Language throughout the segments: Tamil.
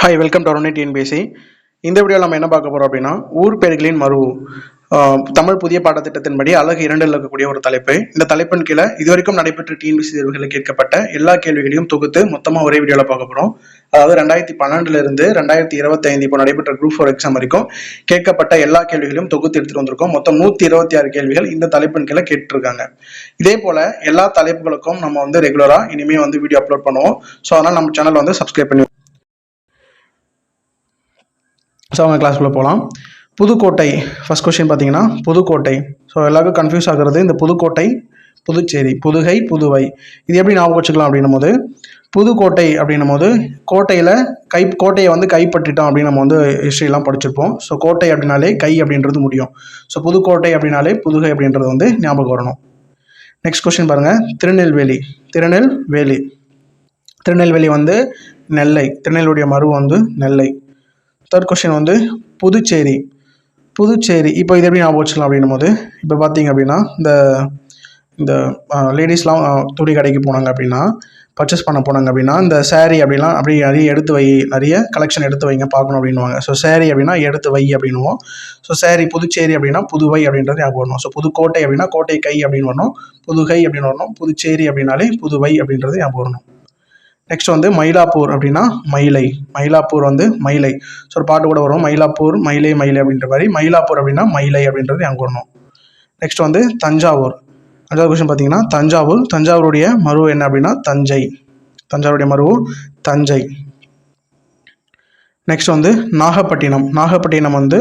Hi welcome to Arunai TNPSC இந்த வீடியோவில் நம்ம என்ன பார்க்க போகிறோம் அப்படின்னா ஊர் பெயர்களின் மறு தமிழ் புதிய பாடத்திட்டத்தின்படி அழகு இரண்டில் இருக்கக்கூடிய ஒரு தலைப்பு. இந்த தலைப்பின் கீழே இதுவரைக்கும் நடைபெற்ற டிஎன்பிசி தேர்வுகளில் கேட்கப்பட்ட எல்லா கேள்விகளையும் தொகுத்து மொத்தமாக ஒரே வீடியோவில் பார்க்க போகிறோம் அதாவது ரெண்டாயிரத்தி பன்னெண்டுல இருந்து ரெண்டாயிரத்தி இருபத்தைந்து இப்போ நடைபெற்ற குரூப் ஃபோர் எக்ஸாம் வரைக்கும் கேட்கப்பட்ட எல்லா கேள்விகளையும் தொகுத்து எடுத்துட்டு வந்திருக்கோம். மொத்தம் நூத்தி இருபத்தி ஆறு கேள்விகள் இந்த தலைப்பின் கீழே கேட்டிருக்காங்க. இதே போல எல்லா தலைப்புகளுக்கும் நம்ம வந்து ரெகுலரா இனிமே வந்து வீடியோ அப்லோட் பண்ணுவோம். ஸோ அதனால் நம்ம சேனல் வந்து சப்ஸ்கிரைப் பண்ணி ஸோ அவங்க கிளாஸ்க்குள்ளே போகலாம் புதுக்கோட்டை ஃபஸ்ட் கொஷின் பார்த்தீங்கன்னா புதுக்கோட்டை. ஸோ எல்லாருக்கும் கன்ஃபியூஸ் ஆகுறது இந்த புதுக்கோட்டை புதுச்சேரி புதுகை புதுவை. இது எப்படி ஞாபகம் வச்சுக்கலாம் அப்படின்னும் போது புதுக்கோட்டை அப்படின்னும் போது கோட்டையில் கை கோட்டையை வந்து கைப்பற்றிட்டோம் அப்படின்னு நம்ம வந்து ஹிஸ்ட்ரிலாம் படிச்சிருப்போம். ஸோ கோட்டை அப்படின்னாலே கை அப்படின்றது முடியும். ஸோ புதுக்கோட்டை அப்படின்னாலே புதுகை அப்படின்றது வந்து ஞாபகம் வரணும். நெக்ஸ்ட் கொஸ்டின் பாருங்கள் திருநெல்வேலி திருநெல்வேலி. திருநெல்வேலி வந்து நெல்லை திருநெல்வேலியுடைய மறு வந்து நெல்லை. தேர்ட் கொஸ்டின் வந்து புதுச்சேரி. புதுச்சேரி இப்போ இது எப்படி ஞாபகம் வச்சுக்கலாம் அப்படின்னும் போது இப்போ பார்த்தீங்க அப்படின்னா இந்த இந்த லேடிஸ்லாம் துணி கடைக்கு போனாங்க அப்படின்னா பர்ச்சேஸ் பண்ண போனாங்க அப்படின்னா இந்த சேரீ அப்படிலாம் அப்படி நிறைய எடுத்து வை நிறைய கலெக்ஷன் எடுத்து வைங்க பார்க்கணும் அப்படின்னுவாங்க. ஸோ சேரீ அப்படின்னா எடுத்து வை அப்படின்னுவோம். ஸோ சேரீ புதுச்சேரி அப்படின்னா புதுவை அப்படின்றது ஞாபகம் வரணும். ஸோ புதுக்கோட்டை அப்படின்னா கோட்டை கை அப்படின்னு வரணும். புதுகை அப்படின்னு வரணும். புதுச்சேரி அப்படின்னாலே புதுவை அப்படின்றது ஞாபகம் வரணும். நெக்ஸ்ட் வந்து மயிலாப்பூர் அப்படின்னா மயிலை. மயிலாப்பூர் வந்து மயிலை. ஸோ ஒரு பாட்டு கூட வரும். மயிலாப்பூர் மயிலை மயிலை அப்படின்ற மாதிரி. மயிலாப்பூர் அப்படின்னா மயிலை அப்படின்றது அங்கே வரணும். நெக்ஸ்ட் வந்து தஞ்சாவூர். அஞ்சாவது கொஸ்டின் பார்த்தீங்கன்னா தஞ்சாவூர் தஞ்சாவூருடைய மருவு என்ன அப்படின்னா தஞ்சை. தஞ்சாவூருடைய மருவு தஞ்சை. நெக்ஸ்ட் வந்து நாகப்பட்டினம். நாகப்பட்டினம் வந்து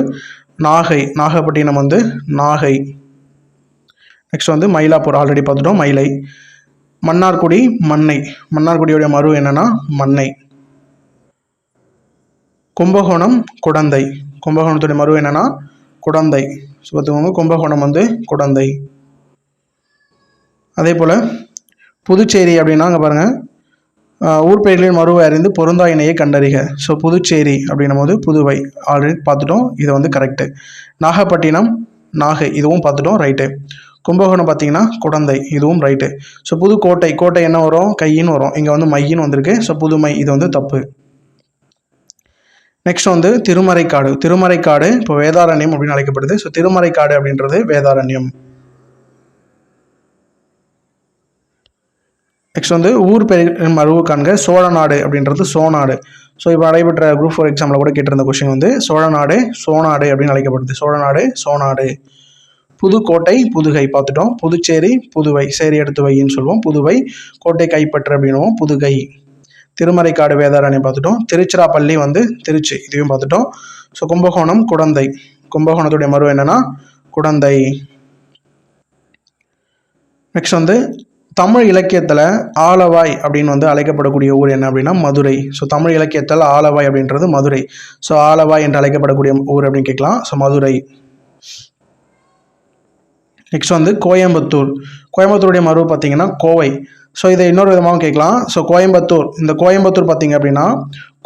நாகை. நாகப்பட்டினம் வந்து நாகை. நெக்ஸ்ட் வந்து மயிலாப்பூர். ஆல்ரெடி பார்த்துட்டோம். மயிலை. மன்னார்குடி மண்ணை. மன்னார்குடியுடைய மறு என்னன்னா மண்ணை. கும்பகோணம் குடந்தை. கும்பகோணத்துடைய மறு என்னன்னா குடந்தை. ஸோ பார்த்துக்கோங்க. கும்பகோணம் வந்து குடந்தை. அதே போல் புதுச்சேரி அப்படின்னா அங்கே பாருங்கள் ஊர் பெயர்களின் மறுவை அறிந்து பொருந்தா இணையை கண்டறிக. ஸோ புதுச்சேரி அப்படின்னும் போது புதுவை. ஆல்ரெடி பார்த்துட்டோம். இதை வந்து கரெக்டு நாகப்பட்டினம் நாகை. இதுவும் பார்த்துட்டோம். ரைட்டு கும்பகோணம் பார்த்தீங்கன்னா குடந்தை இதுவும் ரைட்டு ஸோ புதுக்கோட்டை கோட்டை என்ன வரும்? கையின்னு வரும். இங்கே வந்து மையின்னு வந்திருக்கு. ஸோ புதுமை இது வந்து தப்பு. நெக்ஸ்ட் வந்து திருமறைக்காடு. திருமறைக்காடு இப்போ வேதாரண்யம் அப்படின்னு அழைக்கப்படுது. ஸோ திருமறைக்காடு அப்படின்றது வேதாரண்யம். நெக்ஸ்ட் வந்து ஊர் பெரும் மறுவு காண்க சோழநாடு அப்படின்றது சோநாடு ஸோ இப்போ நடைபெற்ற குரூப் ஃபோர் எக்ஸாமில் கூட கேட்டிருந்த கொஷின் வந்து சோழநாடு சோநாடு அப்படின்னு அழைக்கப்படுது. சோழநாடு சோநாடு புதுக்கோட்டை புதுகை பார்த்துட்டோம். புதுச்சேரி புதுவை சேரி எடுத்து வைன்னு சொல்லுவோம். புதுவை கோட்டை கைப்பற்று அப்படின்னுவோம் புதுகை திருமறைக்காடு வேதாரண்யம் பார்த்துட்டோம். திருச்சிராப்பள்ளி வந்து திருச்சி இதையும் பார்த்துட்டோம். ஸோ கும்பகோணம் குடந்தை. கும்பகோணத்துடைய மறு என்னென்னா குடந்தை. நெக்ஸ்ட் வந்து தமிழ் இலக்கியத்தில் ஆலவாய் அப்படின்னு வந்து அழைக்கப்படக்கூடிய ஊர் என்ன அப்படின்னா மதுரை. ஸோ தமிழ் இலக்கியத்தில் ஆலவாய் அப்படின்றது மதுரை. ஸோ ஆலவாய் என்று அழைக்கப்படக்கூடிய ஊர் அப்படின்னு கேட்கலாம். ஸோ மதுரை. நெக்ஸ்ட் வந்து கோயம்புத்தூர். கோயம்புத்தூருடைய மரபு பார்த்தீங்கன்னா கோவை. ஸோ இதை இன்னொரு விதமாகவும் கேட்கலாம். ஸோ கோயம்புத்தூர். இந்த கோயம்புத்தூர் பார்த்தீங்க அப்படின்னா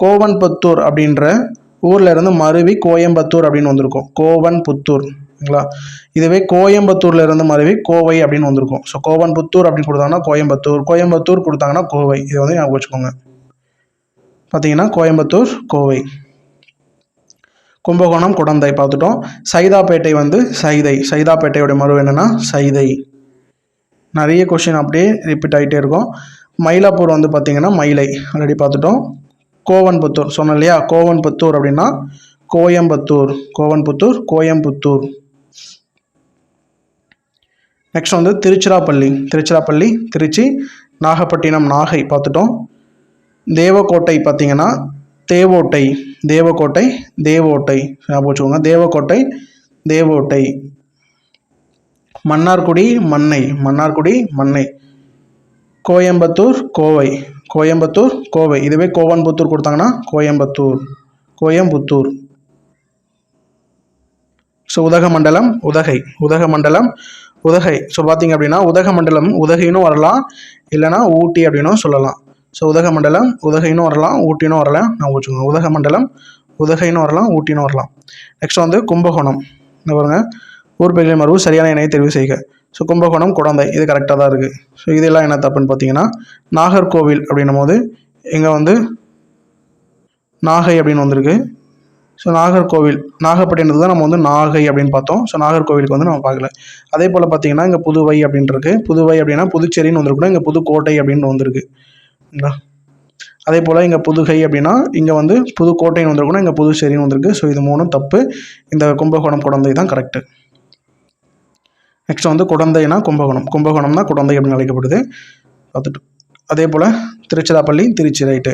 கோவன்புத்தூர் அப்படின்ற ஊரில் இருந்து மருவி கோயம்புத்தூர் அப்படின்னு வந்திருக்கும். கோவன்புத்தூர். ஓகேங்களா இதுவே கோயம்புத்தூர்ல இருந்து மருவி கோவை அப்படின்னு வந்திருக்கும். ஸோ கோவன்புத்தூர் அப்படின்னு கொடுத்தாங்கன்னா கோயம்புத்தூர். கோயம்புத்தூர் கொடுத்தாங்கன்னா கோவை. இதை வந்து ஞாபகம் வச்சுக்கோங்க. பார்த்தீங்கன்னா கோயம்புத்தூர் கோவை. கும்பகோணம் குடந்தை பார்த்துட்டோம். சைதாப்பேட்டை வந்து சைதை. சைதாப்பேட்டையோட மறு என்னென்னா சைதை. நிறைய கொஷின் அப்படியே ரிப்பீட் ஆகிட்டே இருக்கும். மயிலாப்பூர் வந்து பார்த்திங்கன்னா மயிலை. ஆல்ரெடி பார்த்துட்டோம். கோவன்புத்தூர். சொன்னேன் இல்லையா? கோவன்புத்தூர் அப்படின்னா கோயம்புத்தூர். கோவன்புத்தூர் கோயம்புத்தூர். நெக்ஸ்ட் வந்து திருச்சிராப்பள்ளி. திருச்சிராப்பள்ளி திருச்சி நாகப்பட்டினம் நாகை பார்த்துட்டோம். தேவக்கோட்டை பார்த்திங்கன்னா தேவோட்டை தேவக்கோட்டை தேவோட்டை. ஞாபகம் வச்சுக்கோங்க தேவக்கோட்டை தேவோட்டை. மன்னார்குடி மண்ணை மன்னார்குடி மண்ணை கோயம்புத்தூர் கோவை. கோயம்புத்தூர் கோவை. இதுவே கோவன்புத்தூர் கொடுத்தாங்கன்னா கோயம்புத்தூர். கோயம்புத்தூர். ஸோ உதகமண்டலம் உதகை. உதகமண்டலம் உதகை. ஸோ பார்த்தீங்க அப்படின்னா உதகமண்டலம் உதகைன்னு வரலாம். இல்லைன்னா ஊட்டி அப்படின்னும் சொல்லலாம். ஸோ உதகமண்டலம் உதகைன்னு வரலாம் ஊட்டினும் வரலாம். நான் வச்சுக்கோங்க உதகமண்டலம் உதகைன்னு வரலாம் ஊட்டின்னு வரலாம். நெக்ஸ்ட் வந்து கும்பகோணம். இந்த பாருங்க. ஊர் பெயர்களின் மரபு சரியான இணையை தெரிவு செய்க. ஸோ கும்பகோணம் குடந்தை. இது கரெக்டாக தான் இருக்குது ஸோ இதெல்லாம் என்ன தப்புன்னு பார்த்தீங்கன்னா நாகர்கோவில் அப்படின்னும் போது இங்கே வந்து நாகை அப்படின்னு வந்திருக்கு. ஸோ நாகர்கோவில் நாகப்பட்டினத்துக்கு தான் நம்ம வந்து நாகை அப்படின்னு பார்த்தோம். ஸோ நாகர்கோவிலுக்கு வந்து நம்ம பார்க்கல. அதே போல் பார்த்தீங்கன்னா இங்கே புதுவை அப்படின்னு புதுவை அப்படின்னா புதுச்சேரின்னு வந்திருக்கணும் இங்கே புதுக்கோட்டை அப்படின்னு வந்திருக்கு. அதே போல் இங்கே புதுகை அப்படின்னா இங்கே வந்து புதுக்கோட்டைன்னு வந்திருக்கணும் இங்கே புதுச்சேரின்னு வந்திருக்கு. ஸோ இது மூணும் தப்பு. இந்த கும்பகோணம் குடந்தை தான் கரெக்டு நெக்ஸ்ட் வந்து குழந்தைனா கும்பகோணம். கும்பகோணம்னா குழந்தை அப்படின்னு அழைக்கப்படுது. பார்த்துட்டு. அதே போல் திருச்சிராப்பள்ளி திருச்சி ரைட்டு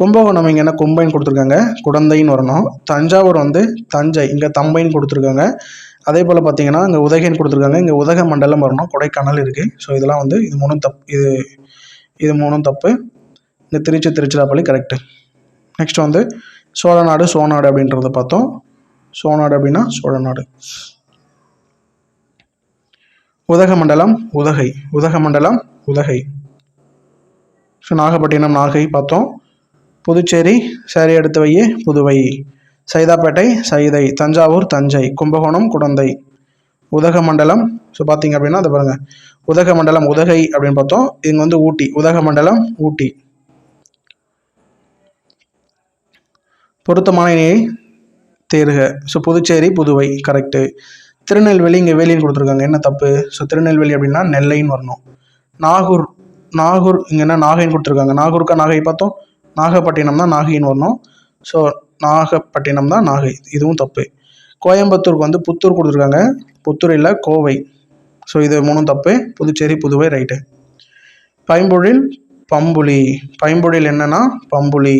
கும்பகோணம் இங்கே என்ன கும்பைன்னு கொடுத்துருக்காங்க? குடந்தைன்னு வரணும். தஞ்சாவூர் வந்து தஞ்சை இங்கே தம்பைன்னு கொடுத்துருக்காங்க. அதே போல் பார்த்தீங்கன்னா இங்கே உதகைன்னு கொடுத்துருக்காங்க. இங்கே உதக மண்டலம் வரணும். கொடைக்கானல் இருக்குது ஸோ இதெல்லாம் வந்து இது மூணும் தப் இது இது மூணும் தப்பு. இந்த திருச்சி திருச்சிராப்பள்ளி கரெக்டு நெக்ஸ்ட் வந்து சோழநாடு சோநாடு அப்படின்றத பார்த்தோம். சோநாடு அப்படின்னா சோழநாடு. உதகமண்டலம் உதகை. உதகமண்டலம் உதகை. ஸோ நாகப்பட்டினம் நாகை பார்த்தோம். புதுச்சேரி சரி எடுத்து வையே புதுவை. சைதாப்பேட்டை சைதை. தஞ்சாவூர் தஞ்சை. கும்பகோணம் குடந்தை. உதகமண்டலம். ஸோ பார்த்தீங்க அப்படின்னா அதை பாருங்கள் உதகமண்டலம் உதகை அப்படின்னு பார்த்தோம். இங்கே வந்து ஊட்டி. உதகமண்டலம் ஊட்டி. பொருத்தமான இணையை தேர்க. ஸோ புதுச்சேரி புதுவை. கரெக்டு திருநெல்வேலி இங்கே வேலின்னு கொடுத்துருக்காங்க. என்ன தப்பு? ஸோ திருநெல்வேலி அப்படின்னா நெல்லைன்னு வரணும். நாகூர் நாகூர் இங்கே என்ன நாகைன்னு கொடுத்துருக்காங்க. நாகூருக்கா நாகை பார்த்தோம். நாகப்பட்டினம் தான் நாகைன்னு வரணும். ஸோ நாகப்பட்டினம் தான் நாகை. இதுவும் தப்பு. கோயம்புத்தூருக்கு வந்து புத்தூர் கொடுத்துருக்காங்க. புத்தூர் இல்லை கோவை. ஸோ இது மூணும் தப்பு. புதுச்சேரி புதுவை ரைட்டு. பைம்பொழில் பம்புலி. பைம்பொழில் என்னன்னா பம்புலி.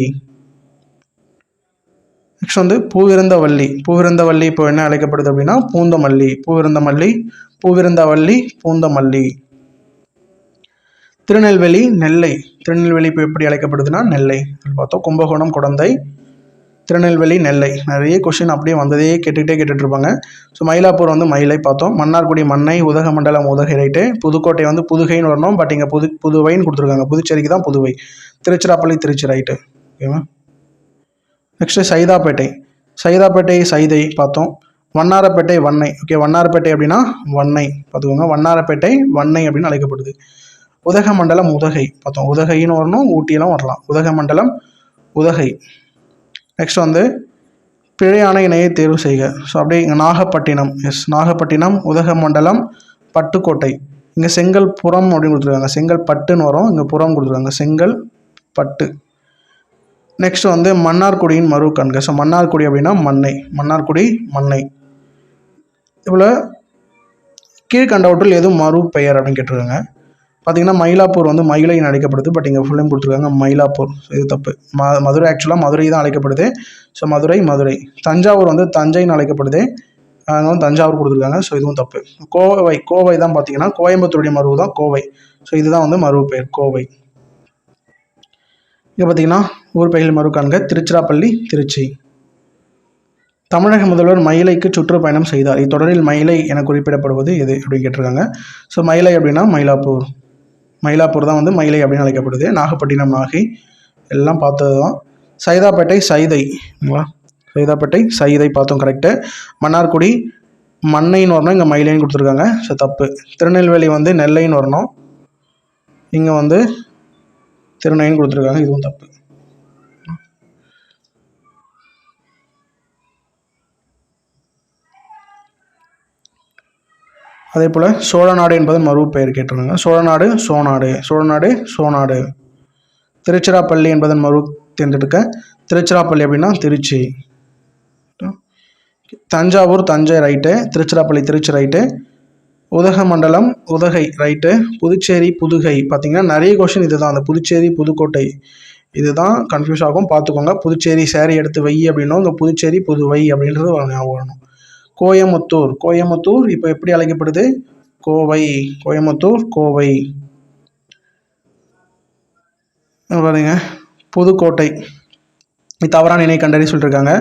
நெக்ஸ்ட் வந்து பூவிருந்த வள்ளி பூவிருந்த வள்ளி இப்போ என்ன அழைக்கப்படுது அப்படின்னா பூந்தமல்லி. பூவிருந்த மல்லி பூவிருந்த வள்ளி பூந்தமல்லி. திருநெல்வேலி நெல்லை. திருநெல்வேலி இப்போ எப்படி அழைக்கப்படுதுன்னா நெல்லை. பார்த்தோம் கும்பகோணம் குடந்தை. திருநெல்வேலி நெல்லை. நிறைய கொஷின் அப்படியே வந்ததே கேட்டுக்கிட்டே கேட்டுட்ருப்பாங்க. ஸோ மயிலாப்பூர் வந்து மயிலை பார்த்தோம். மன்னார்குடி மண்ணை உதகமண்டலம் உதகை ரைட்டு புதுக்கோட்டை வந்து புதுகைன்னு வரணும். பட் இங்கே புது புதுவைன்னு கொடுத்துருக்காங்க. புதுச்சேரிக்கு தான் புதுவை. திருச்சிராப்பள்ளி திருச்சி ரைட்டு ஓகேவா நெக்ஸ்ட்டு சைதாப்பேட்டை. சைதாப்பேட்டை சைதை பார்த்தோம். வண்ணாரப்பேட்டை வண்ணை. ஓகே வண்ணாரப்பேட்டை அப்படின்னா வண்ணை. பார்த்துக்கோங்க. வண்ணாரப்பேட்டை வண்ணை அப்படின்னு அழைக்கப்படுது. உதகமண்டலம் உதகை. பார்த்தோம். உதகைன்னு வரணும். ஊட்டியெல்லாம் வரலாம். உதகமண்டலம் உதகை. நெக்ஸ்ட் வந்து பிழையான இணையை தேர்வு செய்க. ஸோ அப்படியே இங்கே நாகப்பட்டினம். எஸ் நாகப்பட்டினம் உதகமண்டலம் பட்டுக்கோட்டை. இங்கே செங்கல் புறம் அப்படின்னு கொடுத்துருக்காங்க. செங்கல் பட்டுன்னு வரும். இங்கே புறம் கொடுத்துருக்காங்க. செங்கல் பட்டு. நெக்ஸ்ட் வந்து மன்னார்குடியின் மறு கண்க. ஸோ மன்னார்குடி அப்படின்னா மண்ணை. மன்னார்குடி மண்ணை. இவ்வளோ கீழ்கண்டவற்றில் எதுவும் மறு பெயர் அப்படின்னு கேட்டிருக்காங்க. பார்த்தீங்கன்னா மயிலாப்பூர் வந்து மயிலைன்னு அழைக்கப்படுது பட் இங்கே ஃபுல்லையும் கொடுத்துருக்காங்க மயிலாப்பூர். இது தப்பு. ம மதுரை ஆக்சுவலாக மதுரை தான் அழைக்கப்படுது. ஸோ மதுரை மதுரை. தஞ்சாவூர் வந்து தஞ்சைன்னு அழைக்கப்படுது. அங்கே வந்து தஞ்சாவூர் கொடுத்துருக்காங்க. ஸோ இதுவும் தப்பு. கோவை கோவை தான் பார்த்தீங்கன்னா கோயம்புத்தூருடைய மருவு தான் கோவை. ஸோ இதுதான் வந்து மருவு பெயர் கோவை. இங்கே பார்த்தீங்கன்னா ஊர் பெயர்கள் மறு காண்க. திருச்சிராப்பள்ளி திருச்சி. தமிழக முதல்வர் மயிலைக்கு சுற்றுப்பயணம் செய்தார். இத்தொடரில் மயிலை என குறிப்பிடப்படுவது எது அப்படின்னு கேட்டிருக்காங்க. ஸோ மயிலை அப்படின்னா மயிலாப்பூர். மயிலாப்பூர் தான் வந்து மயிலை அப்படின்னு அழைக்கப்படுது. நாகப்பட்டினம் நாகை எல்லாம் பார்த்தது தான் சைதாப்பேட்டை சைதைங்களா சைதாப்பேட்டை சைதை பார்த்தோம் கரெக்டு மன்னார்குடி மண்ணைன்னு வரணும் இங்கே மயிலைன்னு கொடுத்துருக்காங்க. ஸோ தப்பு. திருநெல்வேலி வந்து நெல்லைன்னு வரணும் இங்கே வந்து திருநெல்வேலின்னு கொடுத்துருக்காங்க. இதுவும் தப்பு. அதே போல் சோழநாடு என்பது மறு பெயர் கேட்டிருந்தாங்க. சோழநாடு சோநாடு சோழநாடு சோநாடு திருச்சிராப்பள்ளி என்பதன் மறு தேர்ந்தெடுக்க. திருச்சிராப்பள்ளி அப்படின்னா Trichy. Thanjavur Thanjai right. Tiruchirappalli Trichy right. Udhagamandalam Udhagai right. Puducherry Pudukai. பார்த்திங்கன்னா நிறைய கொஷின் இதுதான். அந்த புதுச்சேரி புதுக்கோட்டை. இதுதான் கன்ஃபியூஸ் ஆகும். பார்த்துக்கோங்க. புதுச்சேரி சேரீ எடுத்து வை அப்படின்னும். இங்கே புதுச்சேரி புதுவை அப்படின்றது ஒரு ஞாபகம் வரணும். கோயமுத்தூர். கோயமுத்தூர் இப்போ எப்படி அழைக்கப்படுது? கோவை. கோயமுத்தூர் கோவை. பாருங்க. புதுக்கோட்டை. இது தவறான இணை கண்டறி சொல்லியிருக்காங்க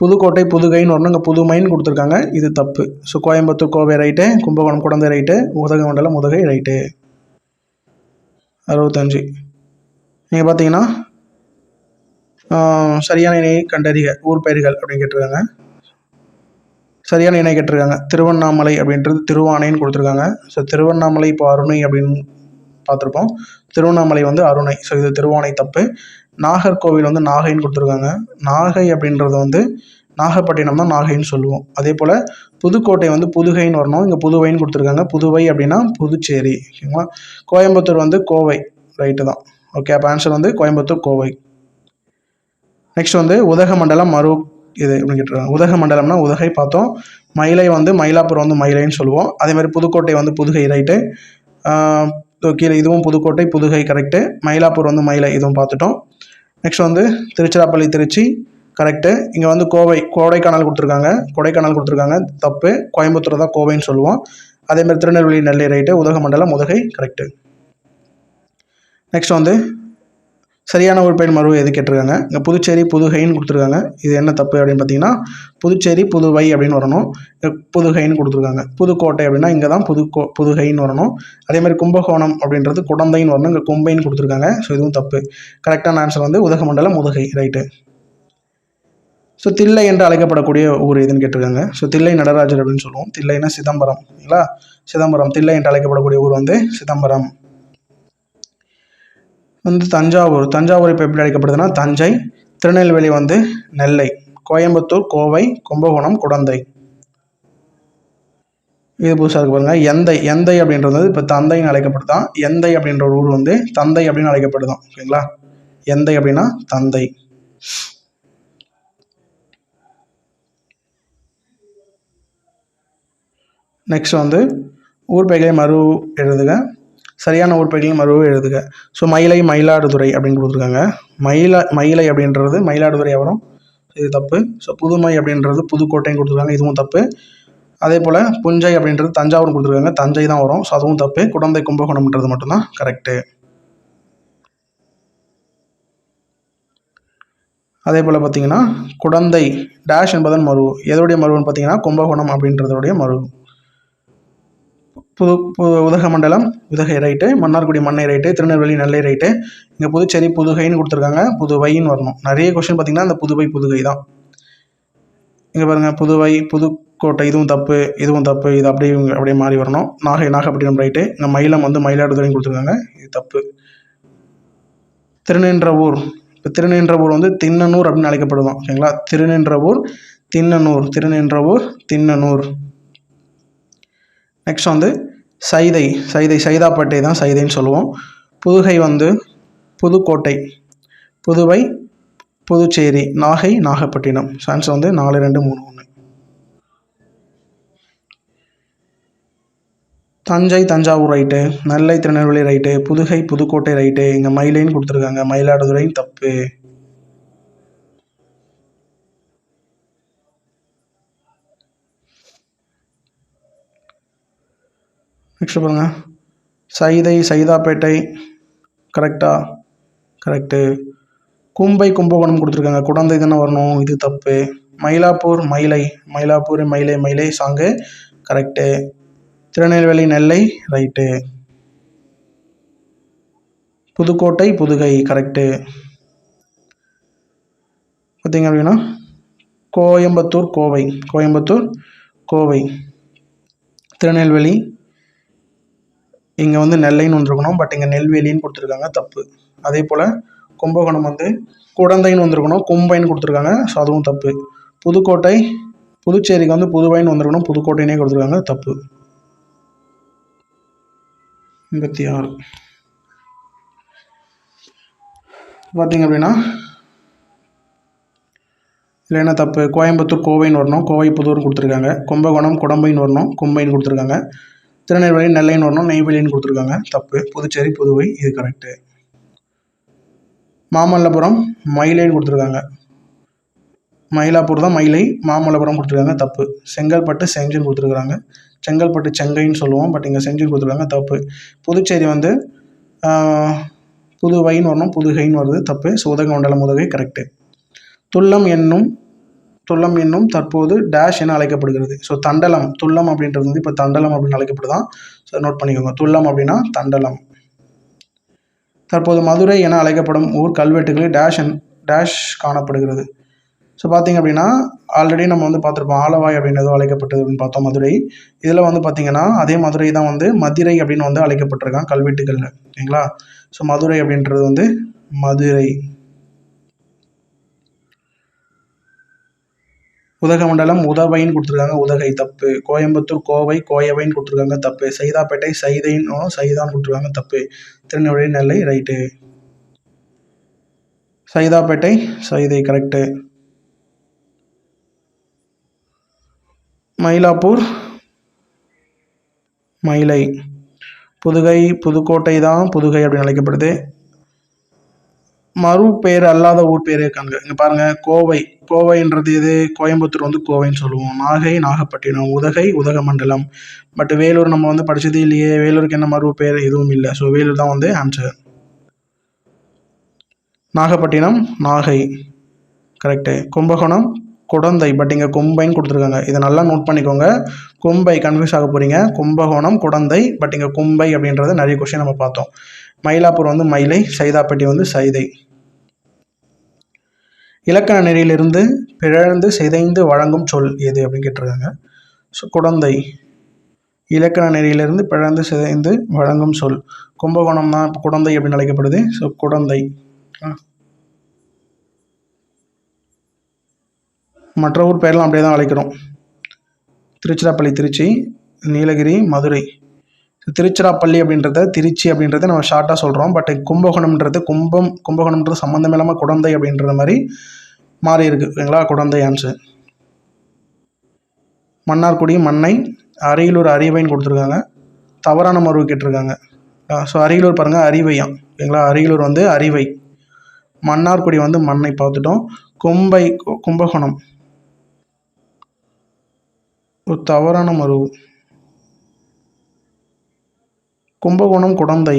புதுக்கோட்டை புதுகைன்னு ஒன்று இங்கே புதுமைன்னு கொடுத்துருக்காங்க. இது தப்பு. So Coimbatore Kovai right Kumbakonam Kudanthai right Udhagamandalam Udhagai right அறுபத்தஞ்சு. நீங்கள் பார்த்தீங்கன்னா சரியான இணையை கண்டறிக. ஊர் பெயர்கள் அப்படின்னு கேட்டிருக்காங்க. சரியான இணை கேட்டிருக்காங்க. திருவண்ணாமலை அப்படின்றது திருவானைன்னு கொடுத்துருக்காங்க. ஸோ திருவண்ணாமலை இப்போ அருணை அப்படின்னு பார்த்துருப்போம். திருவண்ணாமலை வந்து அருணை. ஸோ இது திருவானை தப்பு. நாகர்கோவில் வந்து நாகைன்னு கொடுத்துருக்காங்க. நாகை அப்படின்றது வந்து நாகப்பட்டினம் தான் நாகைன்னு சொல்லுவோம். அதே போல் புதுக்கோட்டை வந்து புதுகைன்னு வரணும். இங்கே புதுவைன்னு கொடுத்துருக்காங்க. புதுவை அப்படின்னா புதுச்சேரி. ஓகேங்களா? கோயம்புத்தூர் வந்து கோவை. ரைட்டு தான். ஓகே அப்போ ஆன்சர் வந்து கோயம்புத்தூர் கோவை. நெக்ஸ்ட் வந்து உதகமண்டலம் மரு இது அப்படின்னு உதக உதகமண்டலம்னா உதகை பார்த்தோம். மயிலை வந்து மயிலாப்பூர் வந்து மயிலைன்னு சொல்லுவோம். அதே மாதிரி புதுக்கோட்டை வந்து புதுகை ரைட்டு கீழே இதுவும் புதுக்கோட்டை புதுகை கரெக்டு மயிலாப்பூர் வந்து மயிலை இதுவும் பார்த்துட்டோம். நெக்ஸ்ட் வந்து திருச்சிராப்பள்ளி திருச்சி கரெக்டு இங்கே வந்து கோவை கொடைக்கானல் கொடுத்துருக்காங்க. கொடைக்கானல் கொடுத்துருக்காங்க. தப்பு. கோயம்புத்தூர் தான் கோவைன்னு சொல்லுவோம். அதேமாதிரி Tirunelveli Nellai right Udhagamandalam Udhagai correct next வந்து சரியான ஒரு பெயர் மறு எது கேட்டிருக்காங்க? இங்கே புதுச்சேரி புதுகைன்னு கொடுத்துருக்காங்க. இது என்ன தப்பு அப்படின்னு பார்த்தீங்கன்னா புதுச்சேரி புதுவை அப்படின்னு வரணும். புதுகைன்னு கொடுத்துருக்காங்க. புதுக்கோட்டை அப்படின்னா இங்கே தான் புது புதுகைன்னு வரணும். அதே மாதிரி கும்பகோணம் அப்படின்றது குடந்தைன்னு வரணும். இங்கே கும்பைன்னு கொடுத்துருக்காங்க. ஸோ இதுவும் தப்பு. கரெக்டான ஆன்சர் வந்து உதகமண்டலம் உதகை ரைட்டு ஸோ தில்லை என்று அழைக்கப்படக்கூடிய ஊர் எதுன்னு கேட்டிருக்காங்க. ஸோ தில்லை நடராஜர் அப்படின்னு சொல்லுவோம். தில்லைன்னா சிதம்பரம். இல்லைங்களா? சிதம்பரம் தில்லை என்று அழைக்கப்படக்கூடிய ஊர் வந்து சிதம்பரம். வந்து தஞ்சாவூர். தஞ்சாவூர் இப்போ எப்படி அழைக்கப்படுதுன்னா தஞ்சை திருநெல்வேலி வந்து நெல்லை கோயம்புத்தூர் கோவை கும்பகோணம் குடந்தை. இது புதுசாக இருக்கு பாருங்கள் எந்தை எந்தை அப்படின்றது வந்து இப்போ தந்தைன்னு அழைக்கப்படுதான். எந்தை அப்படின்ற ஒரு ஊர் வந்து தந்தை அப்படின்னு அழைக்கப்படுதான். ஓகேங்களா எந்தை அப்படின்னா தந்தை. நெக்ஸ்ட் வந்து ஊர் பெயர்களை மறு எழுதுக. சரியான ஊர் மறுபடியும் எழுதுக. ஸோ மயிலை மயிலாடுதுறை அப்படின்னு கொடுத்துருக்காங்க. மயிலா மயிலை அப்படின்றது மயிலாடுதுறை வரும் இது தப்பு. ஸோ புதுமை அப்படின்றது புதுக்கோட்டையும் கொடுத்துருக்காங்க. இதுவும் தப்பு. அதே போல் புஞ்சை அப்படின்றது தஞ்சாவூர் கொடுத்துருக்காங்க. தஞ்சை தான் வரும். ஸோ அதுவும் தப்பு. குடந்தை கும்பகோணம்ன்றது மட்டும்தான். கரெக்டு அதே போல் பார்த்தீங்கன்னா குடந்தை டேஷ் என்பதன் மறு. எதோடைய மருவுன்னு பார்த்தீங்கன்னா கும்பகோணம் அப்படின்றதோடைய மறு. புது புது உதகமண்டலம் உதகை ரைட்டு மன்னார்குடி மண்ணை ரைட்டு திருநெல்வேலி நெல்லை ரைட்டு. இங்கே புதுச்சேரி புதுகைன்னு கொடுத்துருக்காங்க. புதுவைன்னு வரணும். நிறைய கொஷின் பார்த்தீங்கன்னா அந்த புதுவை புதுகை தான். இங்கே பாருங்கள் புதுவை புதுக்கோட்டை இதுவும் தப்பு இதுவும் தப்பு இது அப்படியே அப்படியே மாறி வரணும். நாகை நாகப்பட்டினம் ரைட்டு. இங்கே மயிலம் வந்து மயிலாடுதுறைன்னு கொடுத்துருக்காங்க. இது தப்பு. திருநின்றவூர். இப்போ திருநின்றவூர் வந்து தின்னனூர் அப்படின்னு அழைக்கப்படுவோம் ஓகேங்களா? திருநின்றவூர் தின்னனூர் திருநின்றவூர் தின்னனூர் நெக்ஸ்ட் வந்து சைதை சைதை சைதாப்பேட்டை தான் சைதைன்னு சொல்லுவோம். புதுகை வந்து புதுக்கோட்டை புதுவை புதுச்சேரி நாகை நாகப்பட்டினம். சான்ஸ் வந்து நாலு ரெண்டு மூணு ஒன்று Thanjai Thanjavur right Nellai Tirunelveli right Pudukai Pudukkottai right இங்கே மயிலைன்னு கொடுத்துருக்காங்க. மயிலாடுதுறையும் தப்பு. நெக்ஸ்ட் பாருங்கள் சைதை சைதாப்பேட்டை. கரெக்டா கரெக்டு கும்பை கும்பகோணம் கொடுத்துருக்காங்க. குடந்தை தானே வரணும். இது தப்பு. Mylapore Mylai. Mylapore Mylai Mylai song. Correct Tirunelveli Nellai. Right Pudukkottai Pudukai. Correct பார்த்தீங்க அப்படின்னா கோயம்புத்தூர் கோவை. கோயம்புத்தூர் கோவை. திருநெல்வேலி இங்கே வந்து நெல்லைன்னு வந்திருக்கணும் பட் இங்கே நெல்வேலின்னு கொடுத்துருக்காங்க தப்பு. அதே போல் கும்பகோணம் வந்து குடந்தைன்னு வந்திருக்கணும் கும்பைன்னு கொடுத்துருக்காங்க ஸோ அதுவும் தப்பு. புதுக்கோட்டை புதுச்சேரிக்கு வந்து புதுவைன்னு வந்திருக்கணும் புதுக்கோட்டைனே கொடுத்துருக்காங்க தப்பு. எண்பத்தி ஆறு. பார்த்தீங்க அப்படின்னா இதில் என்ன தப்பு? கோயம்புத்தூர் கோவைன்னு வரணும் கோவை புதூர்னு கொடுத்துருக்காங்க கும்பகோணம் குடம்பைன்னு வரணும் கும்பைன்னு கொடுத்துருக்காங்க. திருநெல்வேலி நெல்லைன்னு வரணும். நெய்வேலின்னு கொடுத்துருக்காங்க. தப்பு. புதுச்சேரி புதுவை. இது கரெக்டு மாமல்லபுரம் மயிலைன்னு கொடுத்துருக்காங்க. மயிலாப்பூர் தான் மயிலை. மாமல்லபுரம் கொடுத்துருக்காங்க. தப்பு. செங்கல்பட்டு செஞ்சுன்னு கொடுத்துருக்காங்க செங்கல்பட்டு செங்கைன்னு சொல்லுவோம். பட் இங்கே செஞ்சுன்னு கொடுத்துருக்காங்க. தப்பு. புதுச்சேரி வந்து புதுவைன்னு வரணும். புதுகைன்னு வருது. தப்பு. ஸோ உதகமண்டலம் உதகை கரெக்டு துல்லம் என்னும் துல்லம் என்னும் தற்போது டேஷ் என அழைக்கப்படுகிறது. ஸோ தண்டலம் துல்லம் அப்படின்றது வந்து இப்போ தண்டலம் அப்படின்னு அழைக்கப்படுதான். ஸோ நோட் பண்ணிக்கோங்க. துல்லம் அப்படின்னா தண்டலம். தற்போது மதுரை என அழைக்கப்படும் ஊர் கல்வெட்டுகளில் டேஷ் என் டேஷ் காணப்படுகிறது. ஸோ பார்த்தீங்க அப்படின்னா ஆல்ரெடி நம்ம வந்து பார்த்துருப்போம். ஆலவாய் அப்படின்னு அழைக்கப்பட்டது அப்படின்னு பார்த்தோம் மதுரை. இதில் வந்து பார்த்தீங்கன்னா அதே மதுரை தான் வந்து மதுரை அப்படின்னு வந்து அழைக்கப்பட்டிருக்கான் கல்வெட்டுகளில் ஓகேங்களா ஸோ மதுரை அப்படின்றது வந்து மதுரை. உதகமண்டலம் உதவைன்னு கொடுத்துருக்காங்க. உதகை தப்பு. கோயம்புத்தூர் கோவை கோயவைன்னு கொடுத்துருக்காங்க தப்பு. சைதாப்பேட்டை சைதைன்னு சைதான்னு கொடுத்துருக்காங்க தப்பு. திருநெல்வேலி நெல்லை ரைட்டு. சைதாப்பேட்டை சைதை கரெக்டு மயிலாப்பூர் மயிலை. புதுகை புதுக்கோட்டை தான் புதுகை அப்படின்னு அழைக்கப்படுது. மறு பெயர் அல்லாத ஊர் பேர் இருக்காங்க இங்கே பாருங்கள் கோவை. கோவைன்றது இது கோயம்புத்தூர் வந்து கோவைன்னு சொல்லுவோம். நாகை நாகப்பட்டினம் உதகை உதகமண்டலம். பட் வேலூர் நம்ம வந்து படிச்சது இல்லையே. வேலூருக்கு என்ன மறு பெயர்? எதுவும் இல்லை. ஸோ வேலூர் தான் வந்து answer Nagapattinam Nagai. Correct Kumbakonam Kudanthai. But இங்கே கும்பைன்னு கொடுத்துருக்காங்க. இதை நல்லா நோட் பண்ணிக்கோங்க. கும்பை கன்ஃபியூஸ் ஆக போகிறீங்க கும்பகோணம் குடந்தை. பட் இங்கே கும்பை அப்படின்றது நிறைய கொஷின் நம்ம பார்த்தோம். மயிலாப்பூர் வந்து மயிலை சைதாப்பட்டி வந்து சைதை. இலக்கண நெறியிலிருந்து பிறழ்ந்து சிதைந்து வழங்கும் சொல் எது அப்படின்னு கேட்டிருக்காங்க. ஸோ குடந்தை. இலக்கண நெறியிலிருந்து பிழந்து சிதைந்து வழங்கும் சொல். கும்பகோணம் தான் இப்போ குடந்தை அப்படின்னு அழைக்கப்படுது. ஸோ குடந்தை. மற்ற ஊர் பேர்லாம் அப்படியே தான் அழைக்கிறோம். திருச்சிராப்பள்ளி திருச்சி நீலகிரி மதுரை. திருச்சிராப்பள்ளி அப்படின்றத திருச்சி அப்படின்றத நம்ம ஷார்ட்டாக சொல்கிறோம் பட் கும்பகோணம்ன்றது கும்பம் கும்பகோணம்ன்றது சம்மந்தம் இல்லாமல் குடந்தை அப்படின்ற மாதிரி மாறி இருக்கு. ஓகேங்களா குடந்தை ஆன்சர் மன்னார்குடி மண்ணை அரியலூர் அறிவைன்னு கொடுத்துருக்காங்க. தவறான மருவு கேட்டிருக்காங்க. ஸோ அரியலூர் பாருங்கள் அறிவையாம் ஓகேங்களா அரியலூர் வந்து அறிவை மன்னார்குடி வந்து மண்ணை பார்த்துட்டோம். கும்பை கும்பகோணம். ஒரு தவறான மருவு கும்பகோணம் குடந்தை.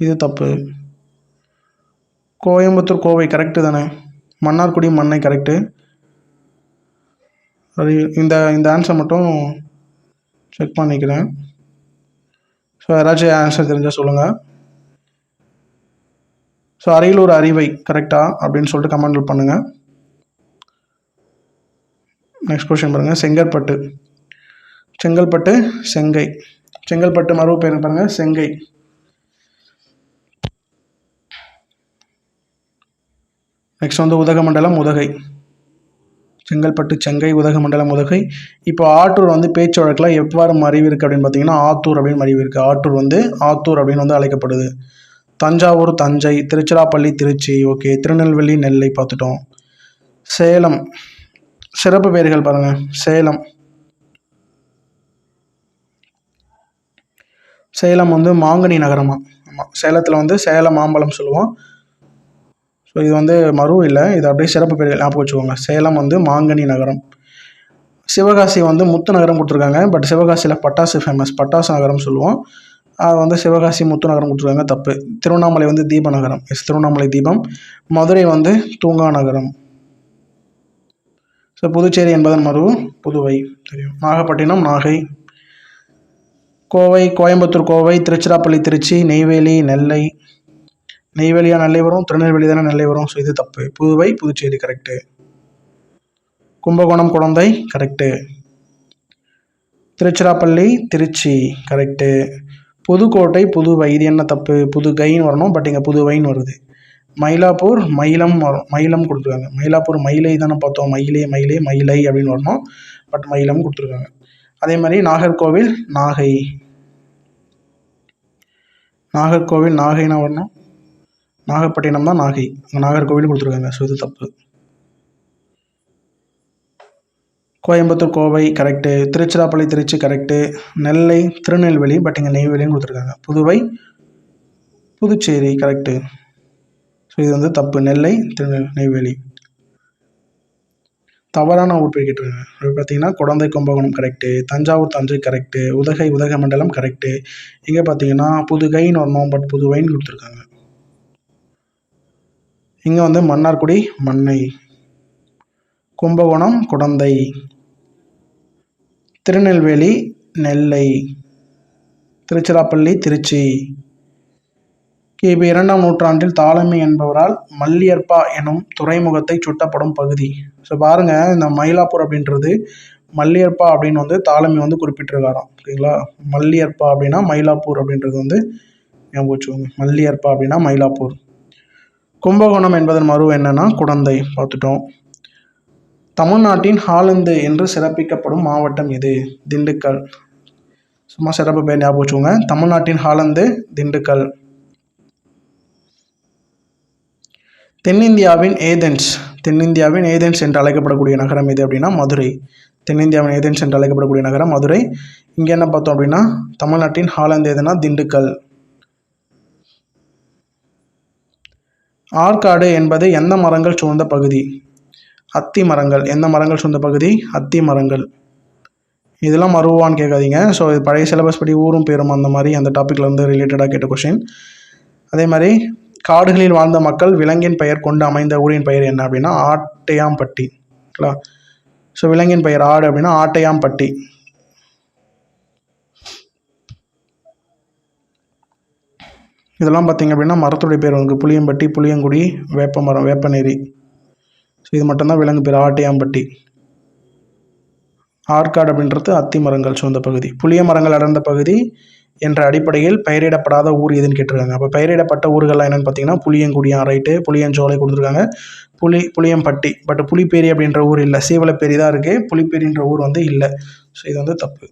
இது தப்பு. கோயம்புத்தூர் கோவை கரெக்டு தானே? மன்னார்குடி மண்ணை கரெக்டு அது இந்த இந்த ஆன்சர் மட்டும் செக் பண்ணிக்கிறேன். ஸோ யாராச்சும் ஆன்சர் தெரிஞ்சால் சொல்லுங்கள் ஸோ அரியலூர் அறிவை கரெக்டாக அப்படின்னு சொல்லிட்டு கமெண்ட் பண்ணுங்கள் நெக்ஸ்ட் கொஷின் பாருங்கள் செங்கற்பட்டு. செங்கல்பட்டு செங்கை. செங்கல்பட்டு மரபு பெயர் பாருங்கள் செங்கை. நெக்ஸ்ட் வந்து உதகமண்டலம் உதகை. செங்கல்பட்டு செங்கை உதகமண்டலம் உதகை. இப்போ ஆற்றூர் வந்து பேச்சு வழக்கில் எவ்வாறு மறைவு இருக்குது அப்படின்னு பார்த்தீங்கன்னா ஆத்தூர் அப்படின்னு மறைவு இருக்குது ஆற்றூர் வந்து ஆத்தூர் அப்படின்னு வந்து அழைக்கப்படுது. தஞ்சாவூர் தஞ்சை திருச்சிராப்பள்ளி திருச்சி ஓகே. திருநெல்வேலி நெல்லை பார்த்துட்டோம். சேலம். சிறப்பு பேர்கள் பாருங்கள் சேலம். சேலம் வந்து மாங்கனி நகரமாக ஆமாம் சேலத்தில் வந்து சேலம் மாம்பழம் சொல்லுவோம். ஸோ இது வந்து மறு இல்லை. இது அப்படியே சிறப்பு பெரிய ஞாபகம் வச்சுக்கோங்க. சேலம் வந்து மாங்கனி நகரம். சிவகாசி வந்து முத்து நகரம் கொடுத்துருக்காங்க. பட் சிவகாசியில் பட்டாசு ஃபேமஸ் பட்டாசு நகரம் சொல்லுவோம். அது வந்து சிவகாசி முத்து நகரம் கொடுத்துருக்காங்க. தப்பு. திருவண்ணாமலை வந்து தீப நகரம். எஸ் திருவண்ணாமலை தீபம். மதுரை வந்து தூங்கா நகரம். ஸோ புதுச்சேரி என்பதன் மறு புதுவை. தெரியும். நாகப்பட்டினம் நாகை. கோவை கோயம்புத்தூர் கோவை திருச்சிராப்பள்ளி திருச்சி நெய்வேலி நெல்லை நெய்வேலியாக நெல்லை வரும் திருநெல்வேலி தானே நெல்லை வரும் ஸோ இது தப்பு. புதுவை புதுச்சேரி கரெக்டு கும்பகோணம் குழந்தை கரெக்டு திருச்சிராப்பள்ளி திருச்சி கரெக்டு புதுக்கோட்டை புதுவை இது என்ன தப்பு? புதுகைன்னு வரணும் பட் இங்கே புதுவைன்னு வருது. மயிலாப்பூர் மயிலம் வரும். மயிலம் கொடுத்துருக்காங்க. மயிலாப்பூர் மயிலை தானே பார்த்தோம். மயிலே மயிலே மயிலை அப்படின்னு வரணும். பட் மயிலம் கொடுத்துருக்காங்க. அதே மாதிரி நாகர்கோவில் நாகை. நாகர்கோவில் நாகைனா வரணும் நாகப்பட்டினம் தான் நாகை. அங்கே நாகர்கோவில் கொடுத்துருக்காங்க. ஸோ இது தப்பு. Coimbatore Kovai correct Tiruchirappalli Trichy correct Nellai Tirunelveli but இங்கே நெய்வேலின்னு கொடுத்துருக்காங்க. புதுவை புதுச்சேரி கரெக்டு ஸோ இது வந்து தப்பு. நெல்லை திருநெல் நெய்வேலி. தவறான ஊர் கேட்டிருக்காங்க அப்படி பார்த்தீங்கன்னா குழந்தை Kumbakonam correct Thanjavur Thanjai correct Udhagai Udhagamandalam correct இங்கே பார்த்தீங்கன்னா புதுகைன்னு வரணும் பட் புதுவைன்னு கொடுத்துருக்காங்க. இங்கே வந்து மன்னார்குடி மண்ணை. கும்பகோணம் குடந்தை. திருநெல்வேலி நெல்லை. திருச்சிராப்பள்ளி திருச்சி. கிபி இரண்டாம் நூற்றாண்டில் தாளமி என்பவரால் மல்லியற்பா எனும் துறைமுகத்தை சுட்டப்படும் பகுதி. ஸோ பாருங்கள் இந்த மயிலாப்பூர் அப்படின்றது மல்லியற்பா அப்படின்னு வந்து தாளமி வந்து குறிப்பிட்டிருக்காராம். ஓகேங்களா மல்லியற்பா அப்படின்னா மயிலாப்பூர் அப்படின்றது வந்து ஞாபகம் வச்சுக்கோங்க. மல்லியற்பா அப்படின்னா மயிலாப்பூர். கும்பகோணம் என்பதன் மறு என்னன்னா குடந்தை. பார்த்துட்டோம். தமிழ்நாட்டின் ஹாலந்து என்று சிறப்பிக்கப்படும் மாவட்டம் எது? திண்டுக்கல். சும்மா சிறப்பு பேர் ஞாபகம் வச்சுக்கோங்க. தமிழ்நாட்டின் ஹாலந்து திண்டுக்கல். தென்னிந்தியாவின் ஏதென்ஸ் தென்னிந்தியாவின் ஏதென்ஸ் என்று அழைக்கப்படக்கூடிய நகரம் எது அப்படின்னா மதுரை. தென்னிந்தியாவின் ஏதென்ஸ் என்று அழைக்கப்படக்கூடிய நகரம் மதுரை. இங்கே என்ன பார்த்தோம் அப்படின்னா தமிழ்நாட்டின் ஹாலந்து எதுனா திண்டுக்கல். ஆற்காடு என்பது எந்த மரங்கள் சூழ்ந்த பகுதி? அத்தி மரங்கள். எந்த மரங்கள் சூழ்ந்த பகுதி? அத்தி மரங்கள். இதெல்லாம் மறுவான்னு கேட்காதீங்க. ஸோ இது பழைய சிலபஸ் படி ஊரும் பேரும் அந்த மாதிரி அந்த டாப்பிக்கில் வந்து ரிலேட்டடாக கேட்ட கொஷின் அதே மாதிரி காடுகளில் வாழ்ந்த மக்கள் விலங்கின் பெயர் கொண்டு அமைந்த ஊரின் பெயர் என்ன அப்படின்னா ஆட்டையாம்பட்டி. ஓகேங்களா ஸோ விலங்கின் பெயர் ஆடு அப்படின்னா ஆட்டையாம்பட்டி. இதெல்லாம் பார்த்தீங்க அப்படின்னா மரத்துடைய பேர் வந்து புளியம்பட்டி புளியங்குடி வேப்ப மரம் வேப்பநேரி. ஸோ இது மட்டும்தான் விலங்கு பேர் ஆட்டையாம்பட்டி. ஆற்காடு அப்படின்றது அத்தி மரங்கள் சூழ்ந்த பகுதி. புளிய மரங்கள் அடர்ந்த பகுதி என்ற அடிப்படையில் பெயரிடப்படாத ஊர் எதுன்னு கேட்டிருக்காங்க. அப்போ பெயரிடப்பட்ட ஊர்கள்லாம் என்னென்னு பார்த்தீங்கன்னா புளியங்குடியான் ரைட்டு புளியஞ்சோலை கொடுத்துருக்காங்க. புளி புளியம்பட்டி பட் புலிப்பேரி அப்படின்ற ஊர் இல்லை. சீவலப்பேரி தான் இருக்குது புலிப்பேரின்ற ஊர் வந்து இல்லை. ஸோ இது வந்து தப்பு.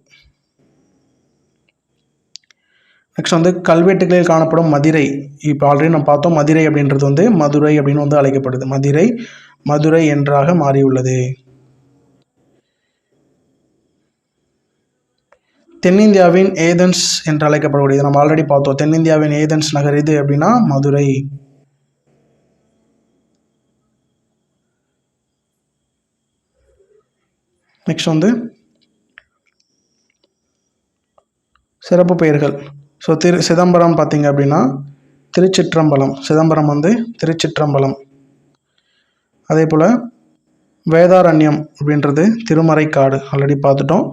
நெக்ஸ்ட் வந்து கல்வெட்டுகளில் காணப்படும் மதுரை. இப்போ ஆல்ரெடி நம்ம பார்த்தோம் மதுரை அப்படின்றது வந்து மதுரை அப்படின்னு வந்து அழைக்கப்படுது. மதுரை மதுரை என்றாக மாறியுள்ளது. தென்னிந்தியாவின் ஏதென்ஸ் என்று அழைக்கப்படக்கூடியது நம்ம ஆல்ரெடி பார்த்தோம். தென்னிந்தியாவின் ஏதென்ஸ் நகர் இது அப்படின்னா மதுரை. நெக்ஸ்ட் வந்து சிறப்பு பெயர்கள். ஸோ திரு சிதம்பரம் பார்த்தீங்க அப்படின்னா திருச்சிற்றம்பலம். சிதம்பரம் வந்து திருச்சிற்றம்பலம். அதே போல் வேதாரண்யம் அப்படின்றது திருமறைக்காடு. ஆல்ரெடி பார்த்துட்டோம்.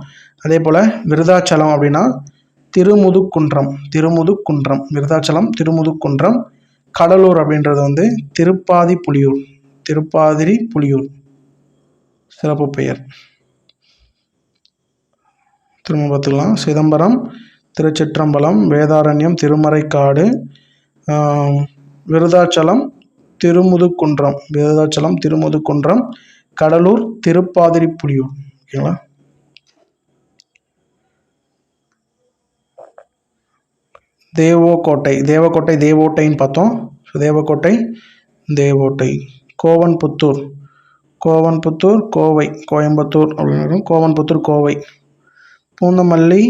அதே போல் விருதாச்சலம் அப்படின்னா திருமுதுக்குன்றம் திருமுதுக்குன்றம். விருதாச்சலம் திருமுதுக்குன்றம். கடலூர் அப்படின்றது வந்து திருப்பாதி புலியூர் திருப்பாதிரி புலியூர். சிறப்பு பெயர். திரும்ப பார்த்துக்கலாம். சிதம்பரம் திருச்சிற்றம்பலம் வேதாரண்யம் திருமறைக்காடு விருதாச்சலம் திருமுதுக்குன்றம். விருதாச்சலம் திருமுதுக்குன்றம். கடலூர் திருப்பாதிரி புலியூர். ஓகேங்களா? தேவோக்கோட்டை தேவக்கோட்டை தேவோட்டைன்னு பார்த்தோம். ஸோ தேவக்கோட்டை தேவோட்டை. கோவன்புத்தூர் கோவன்புத்தூர் கோவை கோயம்புத்தூர் அப்படின்னு இருக்கும். கோவன்புத்தூர் கோவை. பூந்தமல்லி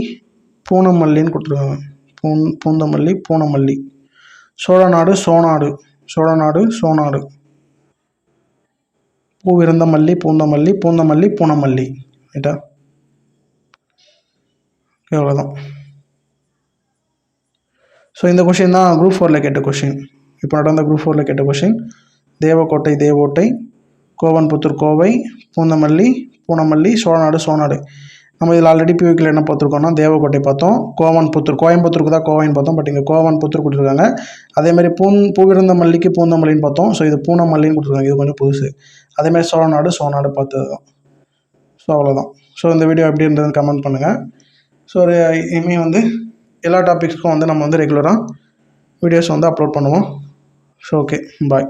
பூனமல்லின்னு கொடுத்துருக்காங்க. பூன் பூந்தமல்லி பூனமல்லி. சோழநாடு சோனாடு. சோழநாடு சோனாடு. பூவிருந்தமல்லி பூந்தமல்லி பூந்தமல்லி பூனமல்லி. ரைட்டா எவ்வளோதான் ஸோ இந்த கொஷின் தான் குரூப் ஃபோரில் கேட்ட கொஷின் இப்போ நடந்த குரூப் ஃபோரில் கேட்ட கொஷின் தேவக்கோட்டை தேவோட்டை கோவன்புத்தூர் கோவை பூந்தமல்லி பூனமல்லி சோழநாடு சோநாடு நம்ம இதில் ஆல்ரெடி பிவிக்கில் என்ன பார்த்துருக்கோம்னா தேவக்கோட்டை பார்த்தோம். கோவன்புத்தூர் கோயம்புத்தூருக்கு தான் கோவைன்னு பார்த்தோம். பட் இங்கே கோவன்புத்தூர் கொடுத்துருக்காங்க. அதேமாதிரி பூன் பூவிருந்த மல்லிக்கு பூந்தமல்லின்னு பார்த்தோம். ஸோ இது பூனமல்லின்னு கொடுத்துருக்காங்க. இது கொஞ்சம் புதுசு. அதேமாதிரி சோழநாடு சோனாடு பார்த்தது தான் ஸோ அவ்வளோதான் ஸோ இந்த வீடியோ எப்படி இருந்ததுன்னு கமெண்ட் பண்ணுங்கள் ஸோ ஒரு இனிமேல் வந்து எல்லா டாபிக்ஸ்க்கும் வந்து நம்ம வந்து ரெகுலராக வீடியோஸ் வந்து அப்லோட் பண்ணுவோம். So okay bye